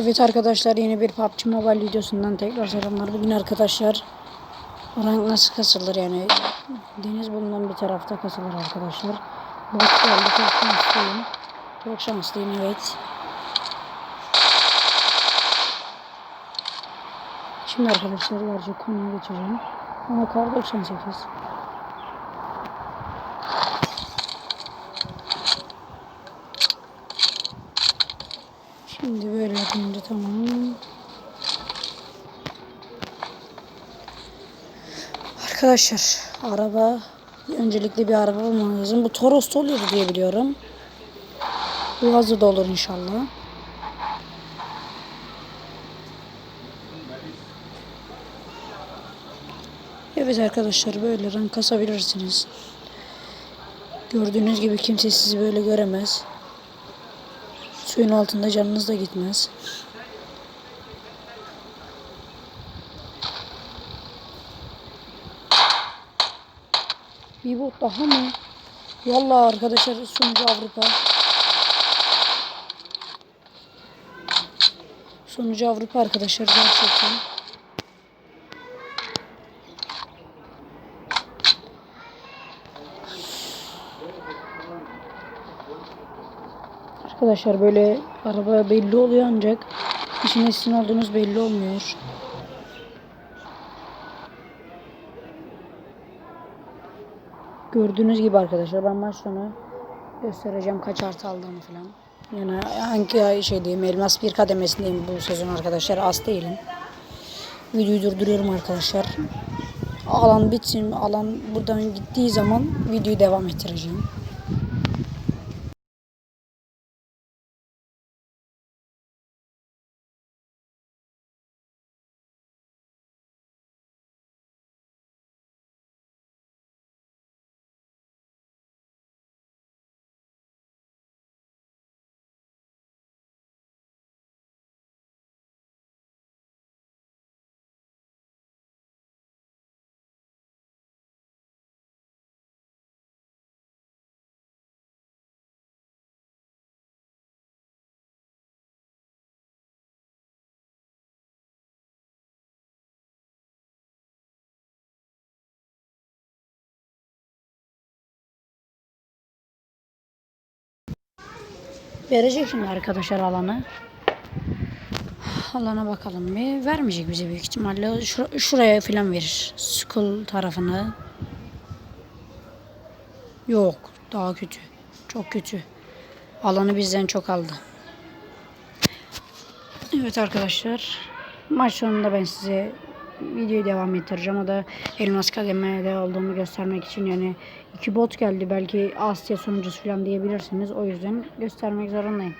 Evet arkadaşlar yeni bir PUBG Mobile videosundan tekrar selamlar. Bugün arkadaşlar rank nasıl kasılır yani deniz bulunan bir tarafta kasılır arkadaşlar. Bot geldi çok şanslıyım. Çok şanslıyım evet. Şimdi arkadaşlar gerçek konuya geçeceğim. Ama kar 98. Şimdi böyle yapınca tamam. Arkadaşlar araba öncelikle bir araba bulmam lazım. Bu Toros oluyordu diye biliyorum. Bu hazır da olur inşallah. Evet arkadaşlar böyle rank kasabilirsiniz. Gördüğünüz gibi kimse sizi böyle göremez. Suyun altında canınız da gitmez. Bir bot daha mı? Vallahi arkadaşlar sunucu Avrupa. Sunucu Avrupa arkadaşlar gerçekten. Arkadaşlar böyle araba belli oluyor ancak işin esin olduğunuz belli olmuyor. Gördüğünüz gibi arkadaşlar ben maç sonu göstereceğim kaç artı aldığımı falan. Yani hangi şey diyeyim elmas bir kademesindeyim bu sezon arkadaşlar az değilim. Videoyu durduruyorum arkadaşlar. Alan bitsin alan buradan gittiği zaman videoyu devam ettireceğim. Verecek şimdi arkadaşlar alanı. Alana bakalım bir. Vermeyecek bize büyük ihtimalle. Şur- şuraya falan verir. School tarafını. Yok. Daha kötü. Çok kötü. Alanı bizden çok aldı. Evet arkadaşlar. Maç sonunda ben size videoyu devam ettireceğim. O da Elmas Kademe'de olduğumu göstermek için yani iki bot geldi. Belki Asya sunucusu falan diyebilirsiniz. O yüzden göstermek zorundayım.